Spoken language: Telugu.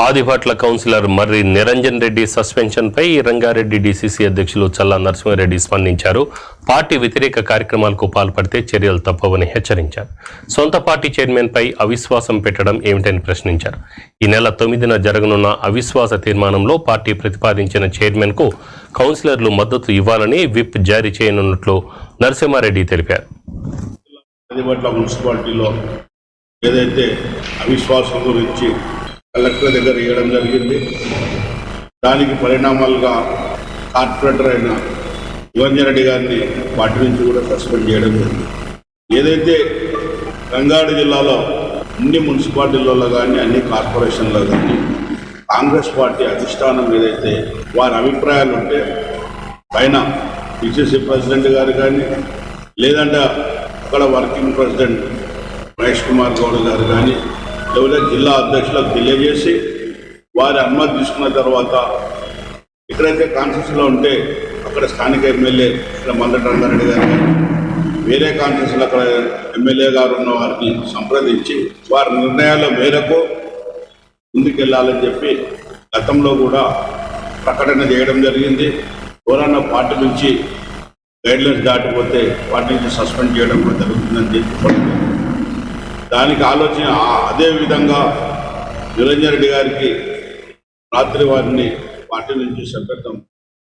ఆదిభట్ల కౌన్సిలర్ మర్రి నిరంజన్ రెడ్డి సస్పెన్షన్పై రంగారెడ్డి డీసీసీ అధ్యక్షులు చల్లా నరసింహారెడ్డి స్పందించారు. పార్టీ వ్యతిరేక కార్యక్రమాలకు పాల్పడితే చర్యలు తప్పవని హెచ్చరించారు. సొంత పార్టీ చైర్మన్పై అవిశ్వాసం పెట్టడం ఏమిటని ప్రశ్నించారు. ఈ నెల తొమ్మిదిన జరగనున్న అవిశ్వాస తీర్మానంలో పార్టీ ప్రతిపాదించిన చైర్మన్కు కౌన్సిలర్లు మద్దతు ఇవ్వాలని విప్ జారీ చేయనున్నట్లు నరసింహారెడ్డి తెలిపారు. మున్సిపాలిటీలో ఏదైతే అవిశ్వాసం గురించి కలెక్టర్ దగ్గర ఇవ్వడం జరిగింది. దానికి పరిణామాలుగా కార్పొరేటర్ అయిన యువంజరెడ్డి రెడ్డి గారిని పార్టీ నుంచి కూడా సస్పెండ్ చేయడం జరిగింది. ఏదైతే రంగారెడ్డి జిల్లాలో అన్ని మున్సిపాలిటీలలో కానీ అన్ని కార్పొరేషన్లో కానీ కాంగ్రెస్ పార్టీ అధిష్టానం ఏదైతే వారి అభిప్రాయాలు ఉంటే పైన పిసిసి ప్రెసిడెంట్ గారు కానీ లేదంటే అక్కడ వర్కింగ్ ప్రెసిడెంట్ మహేష్ కుమార్ గౌడ్ గారు కానీ లేదా జిల్లా అధ్యక్షులకు తెలియజేసి వారి అనుమతి తీసుకున్న తర్వాత ఎక్కడైతే కాన్ఫరెన్స్లో ఉంటే అక్కడ స్థానిక ఎమ్మెల్యే ఇక్కడ మందటి రంగారెడ్డి గారు కానీ వేరే కాన్ఫరెన్స్లో అక్కడ ఎమ్మెల్యే గారు ఉన్న వారిని సంప్రదించి వారి నిర్ణయాల మేరకు ముందుకెళ్ళాలని చెప్పి గతంలో కూడా ప్రకటన చేయడం జరిగింది. ఎవరన్నా పార్టీ నుంచి గైడ్లైన్స్ దాటిపోతే పార్టీ నుంచి సస్పెండ్ చేయడం కూడా జరుగుతుందని చెప్పి దానికి ఆలోచన అదే విధంగా నిరంజన్ రెడ్డి గారికి రాత్రి వారిని పార్టీ నుంచి సభ్యత్వం